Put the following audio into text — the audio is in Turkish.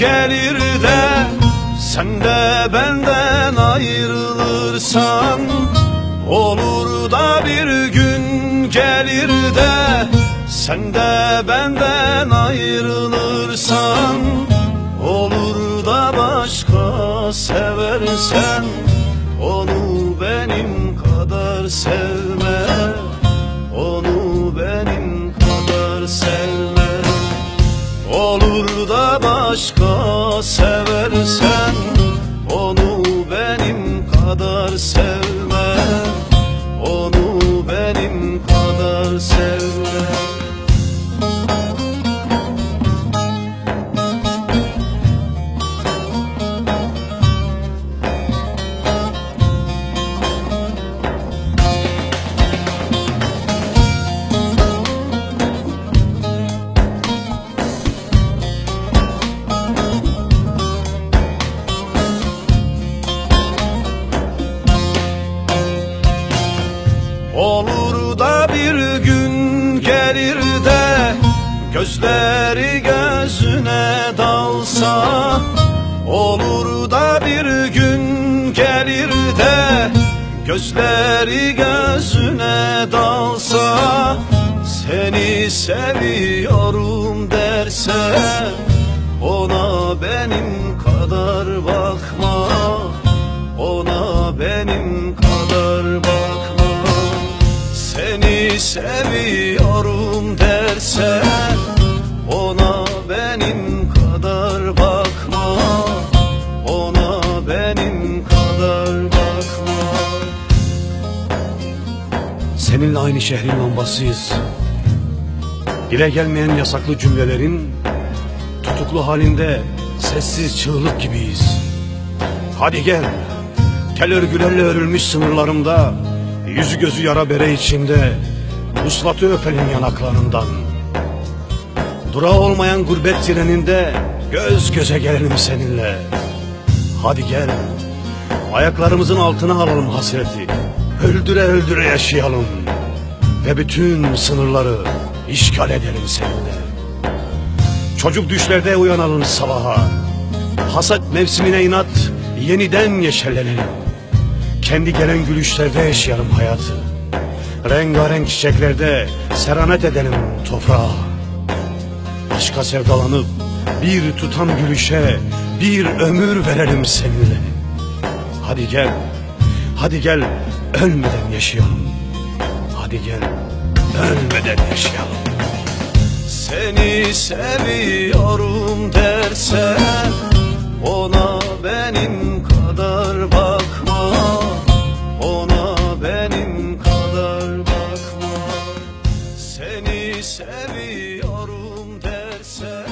gelir de Sen de benden ayrılırsan Olur da bir gün gelir de Sen de benden ayrılırsan Olur da başka seversen Onu benim kadar sevme Olur da başka seversen Gözleri gözüne dalsa Olur da bir gün gelir de Gözleri gözüne dalsa Seni seviyorum derse Ona benim kadar bakma Ona benim kadar bakma. Seni seviyorum Seninle aynı şehrin lambasıyız. Dile gelmeyen yasaklı cümlelerin tutuklu halinde sessiz çığlık gibiyiz. Hadi gel, tel örgülerle örülmüş sınırlarımda, yüzü gözü yara bere içinde, vuslatı öpelim yanaklarından. Durağı olmayan gurbet treninde göz göze gelelim seninle. Hadi gel, ayaklarımızın altına alalım hasreti, öldüre öldüre yaşayalım ve bütün sınırları işgal edelim seninle. Çocuk düşlerde uyanalım sabaha. Hasat mevsimine inat yeniden yeşerlenelim. Kendi gelen gülüşlerde yaşayalım hayatı. Rengarenk çiçeklerde seranet edelim toprağa. Aşka sevdalanıp bir tutam gülüşe bir ömür verelim seninle. Hadi gel, hadi gel ölmeden yaşayalım. Hadi gel ölmeden yaşayalım. Seni seviyorum derse Ona benim kadar bakma Ona benim kadar bakma Seni seviyorum derse